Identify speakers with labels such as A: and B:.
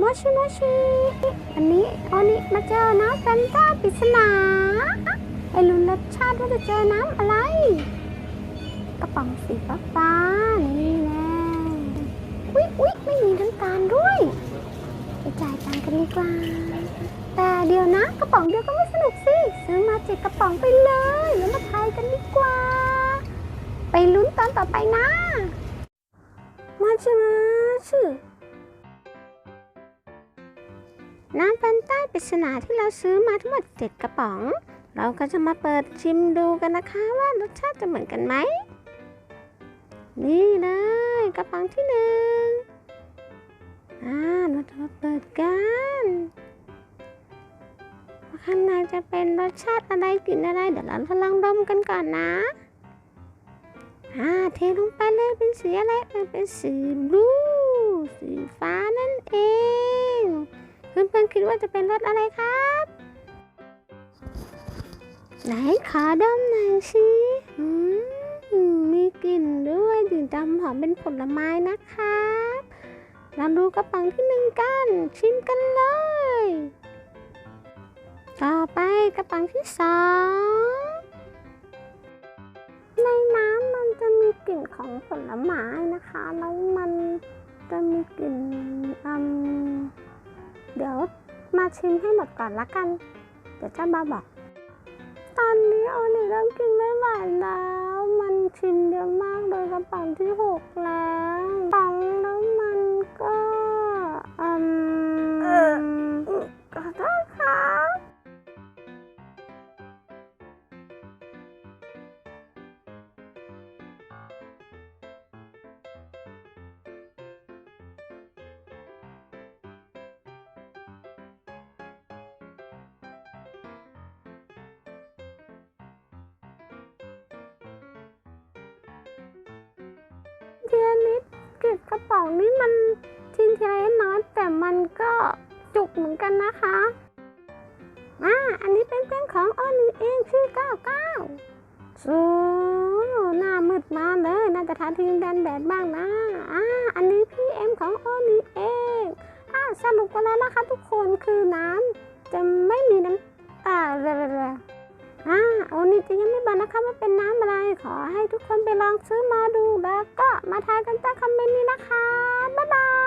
A: โมชิโมชิวันนี้โอนิมาเจอน้ำแฟนตาปริศนาไอลุ้นรสชาติว่าจะเจอน้ำอะไร กระป๋องสีฟ้าฟานี่แน่อุ๊ยอุ๊ยไม่มีน้ำตาลด้วยไปจ่ายตังค์กันดีกว่า แต่เดี๋ยวนะกระป๋องเดียวก็ไม่สนุกสิ ซื้อมาเจ็ดกระป๋องไปเลย แล้วมาทายกันดีกว่า ไปลุ้นตอนต่อไปนะ มาชิมาชิ น้ำแฟนต้าปริศนาที่เราซื้อมาทั้งหมดเจ็ดกระป๋อง เราก็จะมาเปิดชิมดูกันนะคะว่ารสชาติจะเหมือนกันไหม นี่เลยกระป๋องที่หนึ่งอ่าเราจะมาเปิดกันข้างในจะเป็นรสชาติอะไรกลิ่นอะไร เดี๋ยวเราทดลองดมกันก่อนนะอ่าเทลงไปเลยเป็นสีอะไรเป็นสีบลูสีฟ้านั่นเอง คิดว่าจะเป็นรสอะไรครับ ไหนขอดมหน่อยสิอืมมีกลิ่นด้วยกลิ่นดำหอมเป็นผลไม้นะครับเราดูกระป๋องที่หนึ่งกัน ชิมกันเลย ต่อไปกระป๋องที่สองในน้ำมันจะมีกลิ่นของผลไม้นะคะ แล้วมันจะมีกลิ่น ชิมให้หมดก่อนละกัน เดี๋ยวเจ้าบาบอก ตอนนี้โอลิเริ่มกินไม่ไหวแล้ว มันชิมเยอะมากโดยกระป๋องที่หกแล้ว ทีละนิดกิดกระป๋องนี่มันชิ้นทีละน้อยแต่มันก็จุกเหมือนกันนะคะอ่าอันนี้เป็นเพื่อนของออนี่เองชื่อ99สูหน้ามืดมาเลยน่าจะทาทิ้งแดนแดดบ้างนะอ่าอันนี้พี่เอ็มของออนี่เองอ่าสรุปกันแล้วนะคะทุกคนคือน้ำจะไม่มีน้ำ จะยังไม่บอกนะคะว่าเป็นน้ำอะไร ขอให้ทุกคนไปลองซื้อมาดูแล้วก็มาทายกันใต้คอมเมนต์นี้นะคะ บ๊ายบาย